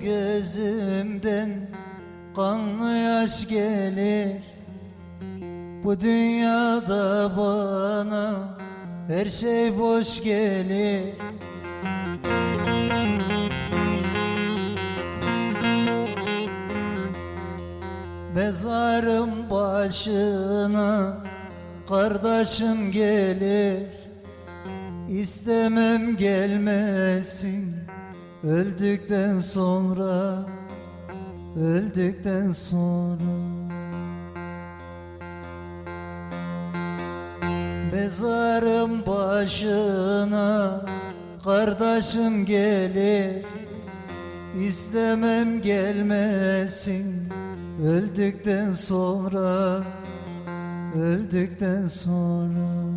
gözümden kanlı yaş gelir. Bu dünyada bana her şey boş gelir. Mezarım başına kardeşim gelir. İstemem gelmesin öldükten sonra Öldükten sonra. Mezarım başına kardeşim gelir. İstemem gelmesin. Öldükten sonra Öldükten sonra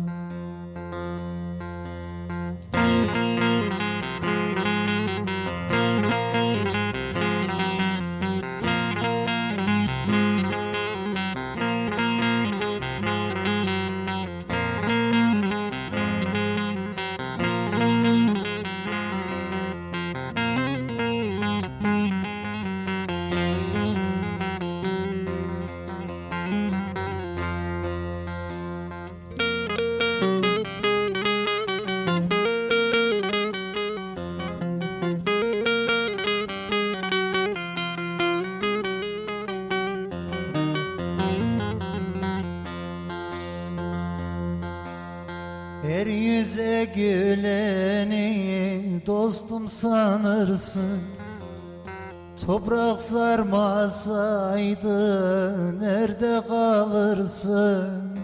Her yüze güleni dostum sanırsın. Toprak sarmasaydı nerede kalırsın?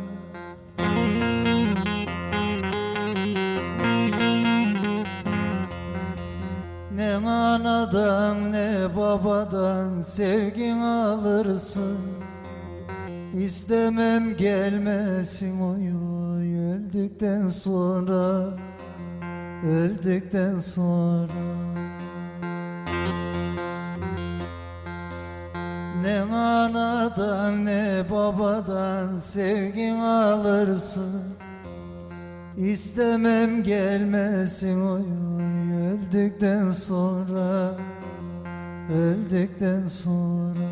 Ne anadan ne babadan sevgin alırsın İstemem gelmesin oy oy öldükten sonra Öldükten sonra. Ne anadan ne babadan sevgin alırsın. İstemem gelmesin oy oy öldükten sonra Öldükten sonra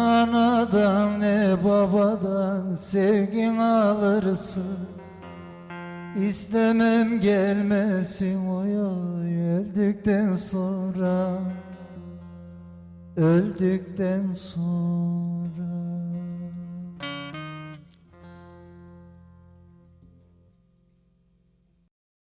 anadan ne babadan sevgin alırsın. İstemem gelmesin oy oy öldükten sonra Öldükten sonra